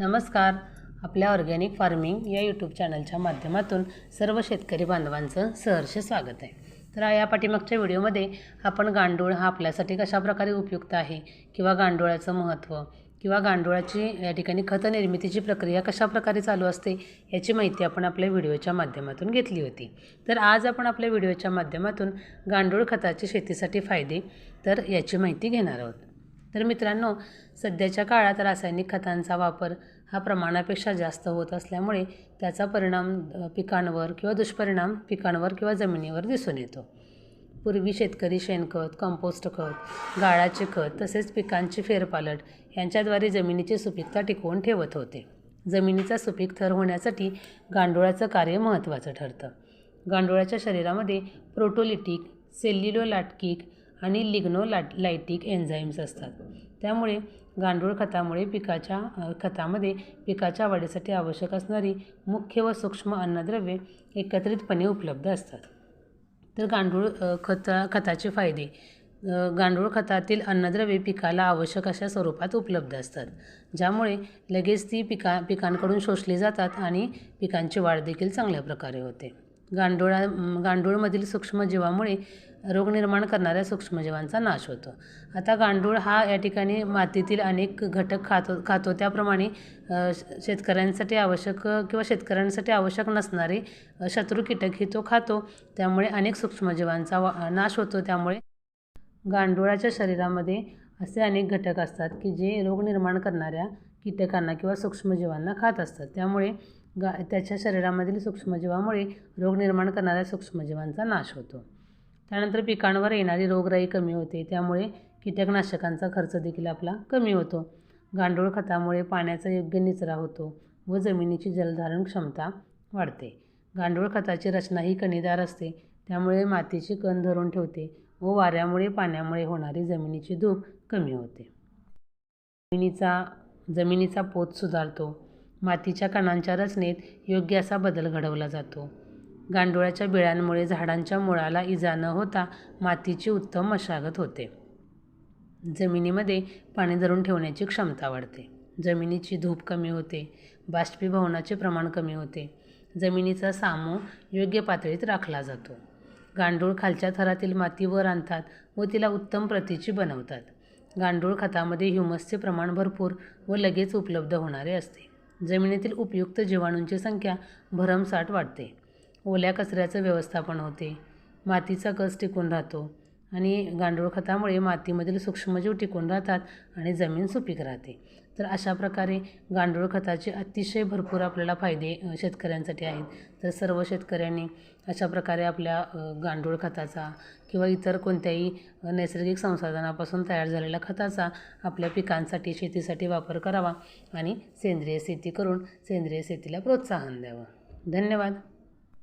नमस्कार. आपल्या organic farming या यूट्यूब चॅनलच्या माध्यमातून सर्व शेतकरी बांधवांचं सहर्ष स्वागत आहे. तर या पाठीमागच्या व्हिडिओमध्ये आपण गांडूळ हा आपल्यासाठी कशाप्रकारे उपयुक्त आहे किंवा गांडुळाचं महत्त्व किंवा गांडुळाची या ठिकाणी खत निर्मितीची प्रक्रिया कशाप्रकारे चालू असते याची माहिती आपण आपल्या व्हिडिओच्या माध्यमातून घेतली होती. तर आज आपण आपल्या व्हिडिओच्या माध्यमातून गांडूळ खताचे शेतीसाठी फायदे तर याची माहिती घेणार आहोत. तर मित्रांनो सध्याच्या काळात रासायनिक खतांचा वापर हा प्रमाणापेक्षा जास्त होत असल्यामुळे त्याचा परिणाम पिकांवर किंवा दुष्परिणाम पिकांवर किंवा जमिनीवर दिसून येतो. पूर्वी शेतकरी शेणखत कंपोस्ट खत गाळाचे खत तसेच पिकांची फेरपालट यांच्याद्वारे जमिनीची सुपीकता टिकवून ठेवत होते. जमिनीचा सुपीक थर होण्यासाठी गांडुळाचं कार्य महत्त्वाचं ठरतं. गांडुळाच्या शरीरामध्ये प्रोटोलिटिक सेल्युलोलाटकिक आणि लिग्नो लाट लायटिक एन्झाईम्स असतात. त्यामुळे गांडूळ खतामुळे पिकाच्या खतामध्ये पिकाच्या वाढीसाठी आवश्यक असणारी मुख्य व सूक्ष्म अन्नद्रव्ये एकत्रितपणे उपलब्ध असतात. तर गांडूळ खता खताचे फायदे. गांडूळ खतातील अन्नद्रव्ये पिकाला आवश्यक अशा स्वरूपात उपलब्ध असतात ज्यामुळे लगेच ती पिका पिकांकडून शोषली जातात आणि पिकांची वाढ देखील चांगल्या प्रकारे होते. गांडुळा गांडूळमधील सूक्ष्मजीवामुळे रोग निर्माण करणाऱ्या सूक्ष्मजीवांचा नाश होतो. आता गांडूळ हा या ठिकाणी मातीतील अनेक घटक खातो खातो. त्याप्रमाणे श- शेतकऱ्यांसाठी आवश्यक किंवा शेतकऱ्यांसाठी आवश्यक नसणारे शत्रू कीटकही तो खातो. त्यामुळे अनेक सूक्ष्मजीवांचा वा नाश होतो. त्यामुळे गांडुळाच्या शरीरामध्ये असे अनेक घटक असतात की जे रोग निर्माण करणाऱ्या कीटकांना किंवा सूक्ष्मजीवांना खात असतात. त्यामुळे गा त्याच्या शरीरामधील सूक्ष्मजीवामुळे रोग निर्माण करणाऱ्या सूक्ष्मजीवांचा नाश होतो. त्यानंतर पिकांवर येणारी रोगराई कमी होते. त्यामुळे कीटकनाशकांचा खर्च देखील आपला कमी होतो. गांडूळ खतामुळे पाण्याचा योग्य निचरा होतो व जमिनीची जलधारण क्षमता वाढते. गांडूळ खताची रचना ही कणीदार असते त्यामुळे मातीची कण धरून ठेवते व वाऱ्यामुळे पाण्यामुळे होणारी जमिनीची धूप कमी होते. जमिनीचा जमिनीचा पोत सुधारतो. मातीच्या कणांच्या रचनेत योग्य असा बदल घडवला जातो. गांडुळाच्या बिळांमुळे झाडांच्या मुळाला इजा न होता मातीची उत्तम मशागत होते. जमिनीमध्ये पाणी धरून ठेवण्याची क्षमता वाढते. जमिनीची धूप कमी होते बाष्पीभवनाचे प्रमाण कमी होते. जमिनीचा सामू योग्य पातळीत राखला जातो. गांडूळ खालच्या थरातील माती वर आणतात व तिला उत्तम प्रतीची बनवतात. गांडूळ खतामध्ये ह्युमसचे प्रमाण भरपूर व लगेच उपलब्ध होणारे असते. जमिनीतील उपयुक्त जीवाणूंची संख्या भरमसाठ वाढते. ओल्या कचऱ्याचं व्यवस्थापन होते. मातीचा कस टिकून राहतो आणि गांडूळ खतामुळे मातीमधील सूक्ष्मजीव टिकून राहतात आणि जमीन सुपीक राहते. तर अशा प्रकारे गांडूळ खताचे अतिशय भरपूर आपल्याला फायदे शेतकऱ्यांसाठी आहेत. तर सर्व शेतकऱ्यांनी अशा प्रकारे आपल्या गांडूळ खताचा किंवा इतर कोणत्याही नैसर्गिक संसाधनापासून तयार झालेल्या खताचा आपल्या पिकांसाठी शेतीसाठी वापर करावा आणि सेंद्रिय शेती करून सेंद्रिय शेतीला प्रोत्साहन द्यावं. धन्यवाद.